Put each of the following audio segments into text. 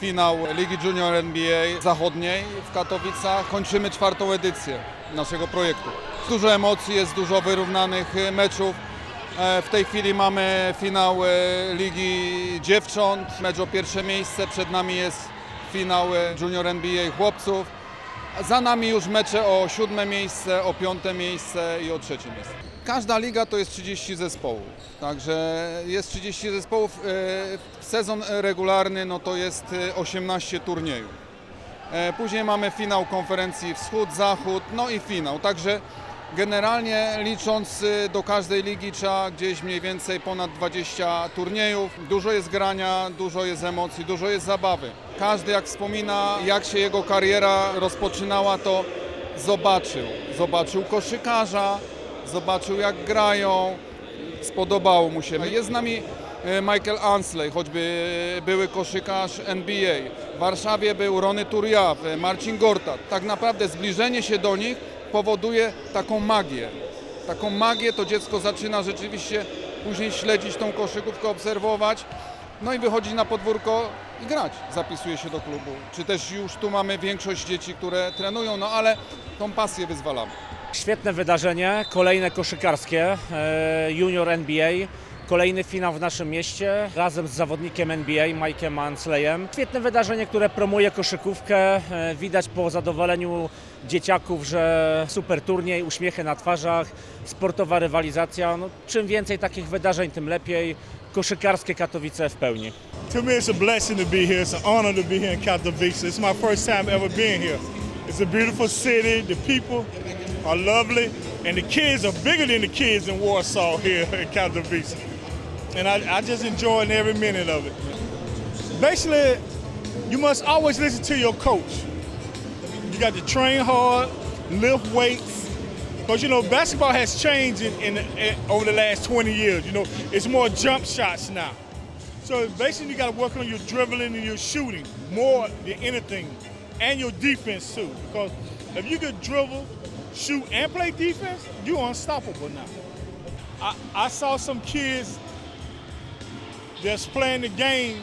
Finał Ligi Junior NBA Zachodniej w Katowicach. Kończymy czwartą edycję naszego projektu. Dużo emocji, jest dużo wyrównanych meczów. E, W tej chwili mamy finał e, Ligi Dziewcząt, mecz o pierwsze miejsce. Przed nami jest finał e, Junior NBA chłopców. Za nami już mecze o siódme miejsce, o piąte miejsce i o trzecie miejsce. Każda liga to jest 30 zespołów, także jest 30 zespołów. e, Sezon regularny no to jest e, 18 turniejów. E, Później mamy finał konferencji wschód-zachód, no i finał. Także generalnie licząc e, do każdej ligi trzeba gdzieś mniej więcej ponad 20 turniejów. Dużo jest grania, dużo jest emocji, dużo jest zabawy. Każdy jak wspomina, jak się jego kariera rozpoczynała, to zobaczył. Zobaczył koszykarza, zobaczył jak grają, spodobało mu się. Jest z nami e, Michael Ansley, choćby były koszykarz NBA. W Warszawie był Rony Turiaf, e, Marcin Gortat. Tak naprawdę zbliżenie się do nich powoduje taką magię. Taką magię to dziecko zaczyna rzeczywiście później śledzić tą koszykówkę, obserwować. No i wychodzi na podwórko i grać. Zapisuje się do klubu. Czy też już tu mamy większość dzieci, które trenują, no ale tą pasję wyzwalamy. Świetne wydarzenie, kolejne koszykarskie, e, Junior NBA. Kolejny finał w naszym mieście razem z zawodnikiem NBA Mike'em Ansleyem. Świetne wydarzenie, które promuje koszykówkę. E, Widać po zadowoleniu dzieciaków, że super turniej, uśmiechy na twarzach, sportowa rywalizacja. No, czym więcej takich wydarzeń, tym lepiej. Koszykarskie Katowice w pełni. To me, it's a blessing to be here. It's an honor to be here in Katowice. It's my first time ever being here. It's a beautiful city. The people are lovely, and the kids are bigger than the kids in Warsaw here in Katowice. And I, I just enjoying every minute of it. Basically, you must always listen to your coach. You got to train hard, lift weights, because you know basketball has changed in, in, in over the last 20 years. You know, it's more jump shots now. So basically, you got to work on your dribbling and your shooting more than anything, and your defense too. Because if you could dribble, shoot, and play defense, you're unstoppable now. I, I saw some kids that's playing the game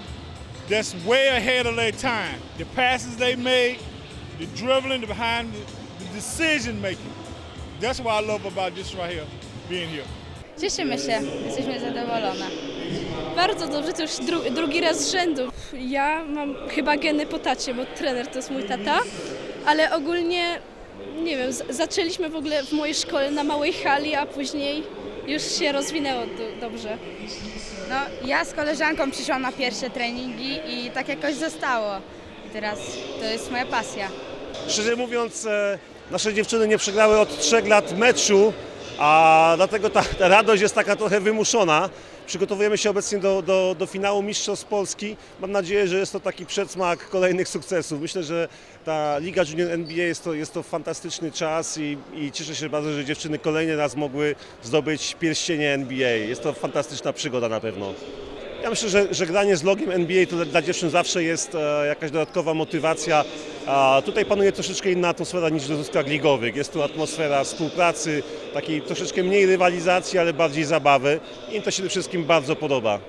that's way ahead of their time. The passes they made, the dribbling, the behind the, the decision making. That's what I love about this right here, being here. Cieszymy się, jesteśmy zadowolone. Bardzo dobrze, to już dru- drugi raz z rzędu. Ja mam chyba geny po tacie, bo trener to jest mój tata, ale ogólnie, nie wiem, zaczęliśmy w ogóle w mojej szkole na małej hali, a później już się rozwinęło do- dobrze. No, ja z koleżanką przyszłam na pierwsze treningi i tak jakoś zostało. I teraz to jest moja pasja. Szczerze mówiąc, e, nasze dziewczyny nie przegrały od trzech lat meczu, a dlatego ta, ta radość jest taka trochę wymuszona. Przygotowujemy się obecnie do, do, do finału Mistrzostw Polski. Mam nadzieję, że jest to taki przedsmak kolejnych sukcesów. Myślę, że ta Liga Junior NBA jest to, jest to fantastyczny czas i, i cieszę się bardzo, że dziewczyny kolejny raz mogły zdobyć pierścienie NBA. Jest to fantastyczna przygoda na pewno. Ja myślę, że, że granie z logiem NBA to dla, dla dziewczyn zawsze jest e, jakaś dodatkowa motywacja. A tutaj panuje troszeczkę inna atmosfera niż w rozgrywkach ligowych. Jest tu atmosfera współpracy, takiej troszeczkę mniej rywalizacji, ale bardziej zabawy. I to się wszystkim bardzo podoba.